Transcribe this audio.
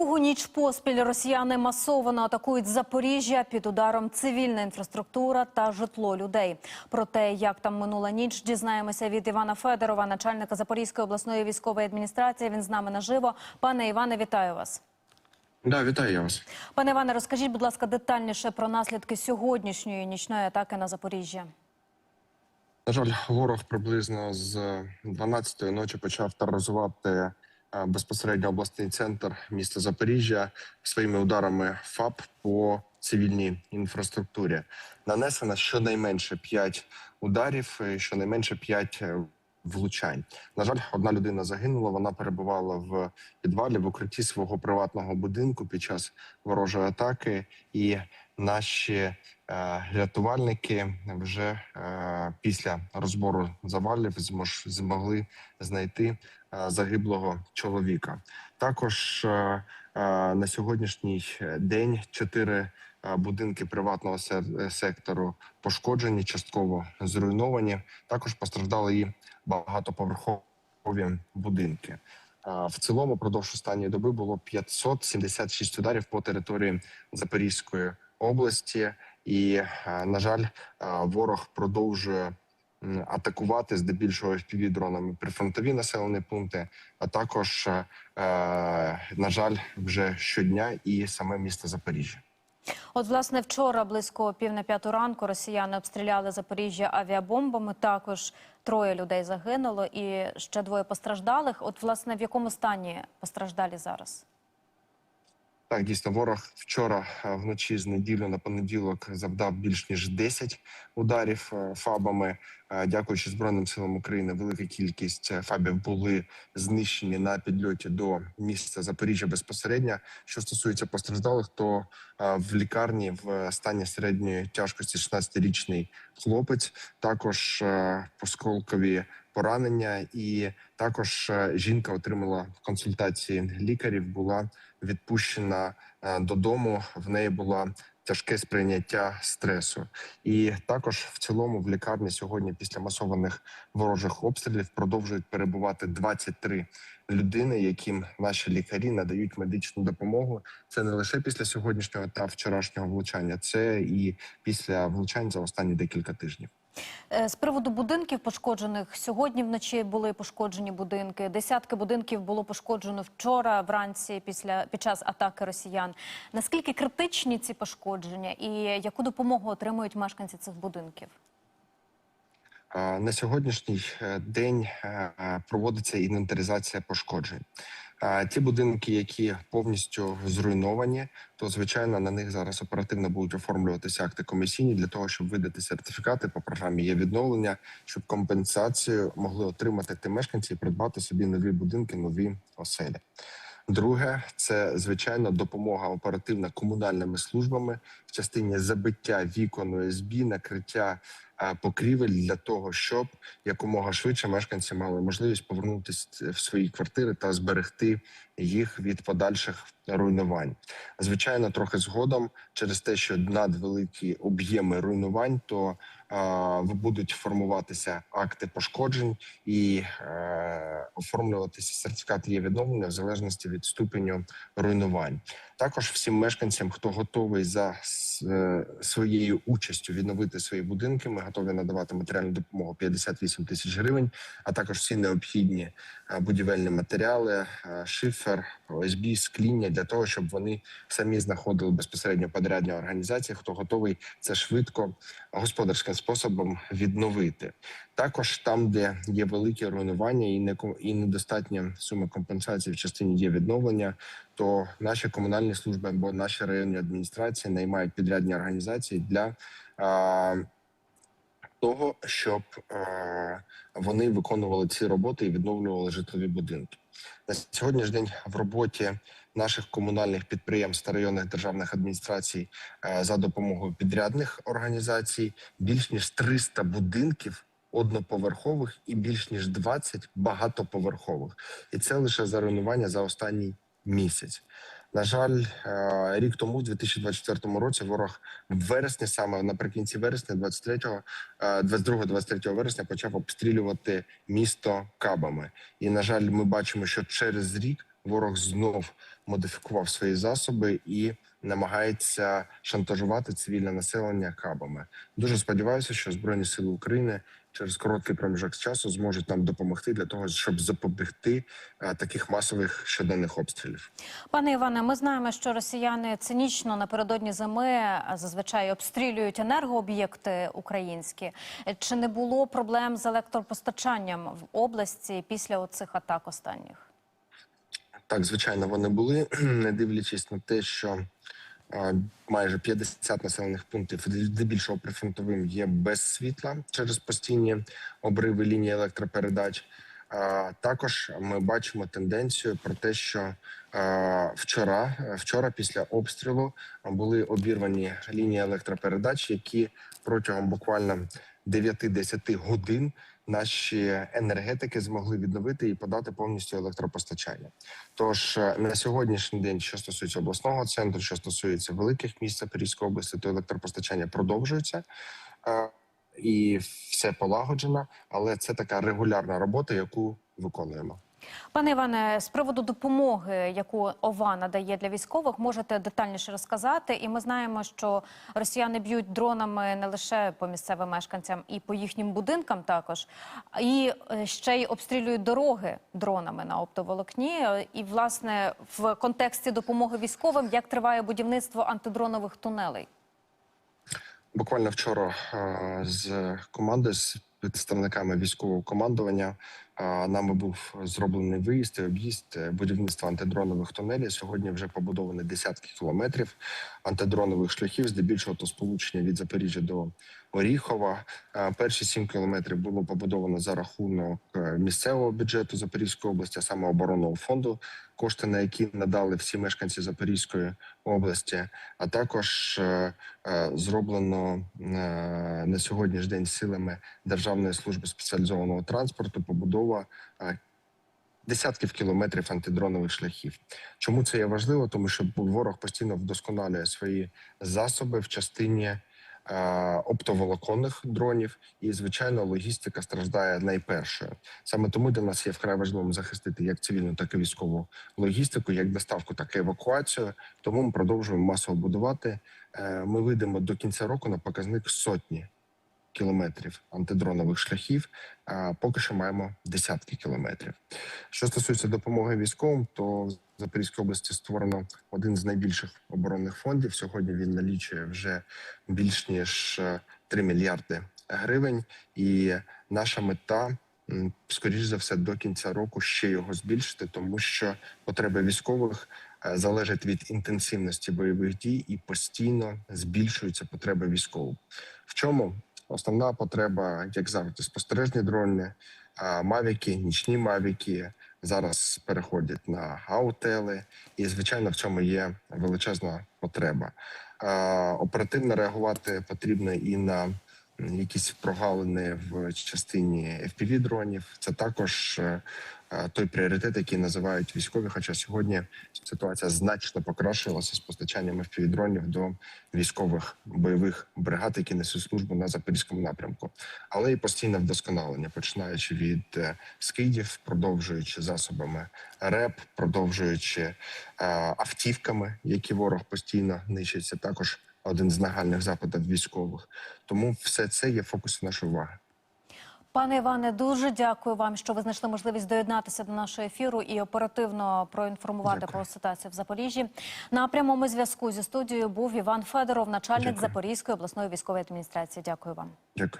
Другу ніч поспіль росіяни масово атакують Запоріжжя під ударом цивільна інфраструктура та житло людей. Про те, як там минула ніч, дізнаємося від Івана Федорова, начальника Запорізької обласної військової адміністрації. Він з нами наживо. Пане Іване, вітаю вас. Да, вітаю я вас. Пане Іване, розкажіть, будь ласка, детальніше про наслідки сьогоднішньої нічної атаки на Запоріжжя. На жаль, ворог приблизно з 12-ї ночі почав тероризувати безпосередньо обласний центр міста Запоріжжя своїми ударами ФАП по цивільній інфраструктурі. Нанесено щонайменше 5 ударів, і щонайменше 5 влучань. На жаль, одна людина загинула. Вона перебувала в підвалі в укритті свого приватного будинку під час ворожої атаки, і наші е, рятувальники вже е, після розбору завалів змогли знайти е, загиблого чоловіка. Також на сьогоднішній день чотири будинки приватного сектору пошкоджені, частково зруйновані. Також постраждали і багатоповерхові будинки. В цілому, продовж останньої доби було 576 ударів по території Запорізької області, і на жаль, ворог продовжує атакувати здебільшого дронами прифронтові населені пункти, а також е, на жаль, вже щодня і саме місто Запоріжжя. От, власне, вчора близько пів на п'яту ранку росіяни обстріляли Запоріжжя авіабомбами. Також троє людей загинуло і ще двоє постраждалих. От, власне, в якому стані постраждалі зараз? Так, дійсно, ворог вчора е, вночі з неділю на понеділок завдав більш ніж 10 ударів е, фабами. Е, Дякуючи Збройним силам України, велика кількість фабів були знищені на підльоті до місця Запоріжжя безпосередньо. Що стосується постраждалих, то в лікарні в стані середньої тяжкості 16-річний хлопець, також е, осколкові поранення, і також е, жінка отримала консультації лікарів. Була відпущена е, додому. В неї було тяжке сприйняття стресу, і також в цілому в лікарні сьогодні, після масованих ворожих обстрілів, продовжують перебувати 23 людини, яким наші лікарі надають медичну допомогу. Це не лише після сьогоднішнього та вчорашнього влучання, це і після влучань за останні декілька тижнів. Е, З приводу будинків пошкоджених сьогодні вночі були пошкоджені будинки. Десятки будинків було пошкоджено вчора вранці після під час атаки росіян. Наскільки критичні ці пошкодження, і яку допомогу отримують мешканці цих будинків? На сьогоднішній е, день е, е, проводиться інвентаризація пошкоджень. Ті будинки, які повністю зруйновані, то звичайно на них зараз оперативно будуть оформлюватися акти комісійні для того, щоб видати сертифікати по програмі є відновлення, щоб компенсацію могли отримати ті мешканці і придбати собі нові будинки, нові оселі. Друге, це звичайно допомога оперативна комунальними службами в частині забиття вікон ОСБ, накриття покрівель для того, щоб якомога швидше мешканці мали можливість повернутися в свої квартири та зберегти їх від подальших руйнувань. Звичайно, трохи згодом, через те, що надвеликі об'єми руйнувань, то е, будуть формуватися акти пошкоджень і е, оформлюватися сертифікати є відновлення в залежності від ступеню руйнувань. Також всім мешканцям, хто готовий за е, своєю участю відновити свої будинки, ми готові надавати матеріальну допомогу 58 тисяч гривень, а також всі необхідні е, будівельні матеріали, шифер, ОСБ, скління для того, щоб вони самі знаходили безпосередньо подрядні організації, хто готовий це швидко господарським способом відновити. Також там, де є великі руйнування і не і недостатня сума компенсації в частині є відновлення, то наші комунальні служби або наші районні адміністрації наймають підрядні організації для а, того, щоб е, вони виконували ці роботи і відновлювали житлові будинки. На сьогоднішній день в роботі наших комунальних підприємств та районних державних адміністрацій е, за допомогою підрядних організацій більш ніж 300 будинків одноповерхових і більш ніж 20 багатоповерхових, і це лише за руйнування за останній місяць. На жаль, е, рік тому, у 2024 році, ворог в вересні, саме наприкінці вересня, 23 22-23 вересня, почав обстрілювати місто кабами. І на жаль, ми бачимо, що через рік ворог знов модифікував свої засоби і намагається шантажувати цивільне населення кабами. Дуже сподіваюся, що збройні сили України через короткий проміжок часу зможуть нам допомогти для того, щоб запобігти е, таких масових щоденних обстрілів. Пане Іване, ми знаємо, що росіяни цинічно напередодні зими зазвичай обстрілюють енергооб'єкти українські. Е, Чи не було проблем з електропостачанням в області після оцих атак останніх? Так, звичайно, вони були, не дивлячись на те, що е, майже 50 населених пунктів, здебільшого прифронтовим, є без світла через постійні обриви лінії електропередач. Е, також ми бачимо тенденцію про те, що е, вчора, е, вчора, після обстрілу, були обірвані лінії електропередач, які протягом буквально 9-10 годин наші енергетики змогли відновити і подати повністю електропостачання. Тож е, на сьогоднішній день, що стосується обласного центру, що стосується великих міст Запорізької області, то електропостачання продовжується. Е, І все полагоджено, але це така регулярна робота, яку виконуємо. Пане Іване, з приводу допомоги, яку ОВА надає для військових, можете детальніше розказати. І ми знаємо, що росіяни б'ють дронами не лише по місцевим мешканцям, і по їхнім будинкам також, і е, ще й обстрілюють дороги дронами на оптоволокні. І власне в контексті допомоги військовим, як триває будівництво антидронових тунелей. Буквально вчора е, з командою з представниками військового командування нами був зроблений виїзд об'їзд е, будівництва антидронових тунелів. Сьогодні вже побудовані десятки кілометрів антидронових шляхів, здебільшого то сполучення від Запоріжжя до Оріхова. Перші сім кілометрів було побудовано за рахунок е, місцевого бюджету Запорізької області, а саме оборонного фонду, кошти на які надали всі мешканці Запорізької області. А також е, зроблено на сьогоднішній день силами Державної служби спеціалізованого транспорту побудова е, десятків кілометрів антидронових шляхів. Чому це є важливо? Тому що ворог постійно вдосконалює свої засоби в частині е, оптоволоконних дронів, і звичайно логістика страждає найпершою. Саме тому для нас є вкрай важливим захистити як цивільну, так і військову логістику, як доставку, так і евакуацію. Тому ми продовжуємо масово будувати. Е, Ми вийдемо до кінця року на показник сотні кілометрів антидронових шляхів. А поки що маємо десятки кілометрів. Що стосується допомоги військовим, то в Запорізькій області створено один з найбільших оборонних фондів. Сьогодні він налічує вже більш ніж е, 3 мільярди гривень, і наша мета. Скоріш за все до кінця року ще його збільшити, тому що потреби військових е, залежать від інтенсивності бойових дій і постійно збільшуються потреби військових. В чому основна потреба, як завжди, спостережні дрони, мавіки, нічні мавіки зараз переходять на аутели, і звичайно в цьому є величезна потреба. Оперативно реагувати потрібно і на якісь прогалини в частині fpv дронів. Це також е, той пріоритет, який називають військові. Хоча сьогодні ситуація значно покращилася з постачанням fpv дронів до військових бойових бригад, які несуть службу на запорізькому напрямку, але і постійне вдосконалення, починаючи від е, скидів, продовжуючи засобами РЕП, продовжуючи е, автівками, які ворог постійно нищить. Це також один з нагальних запитів військових. Тому все це є фокусом нашої уваги. Пане Іване, дуже дякую вам, що ви знайшли можливість доєднатися до нашого ефіру і оперативно проінформувати Дякую. про ситуацію в Запоріжжі. На прямому зв'язку зі студією був Іван Федоров, начальник Дякую. Запорізької обласної військової адміністрації. Дякую вам. Дякую.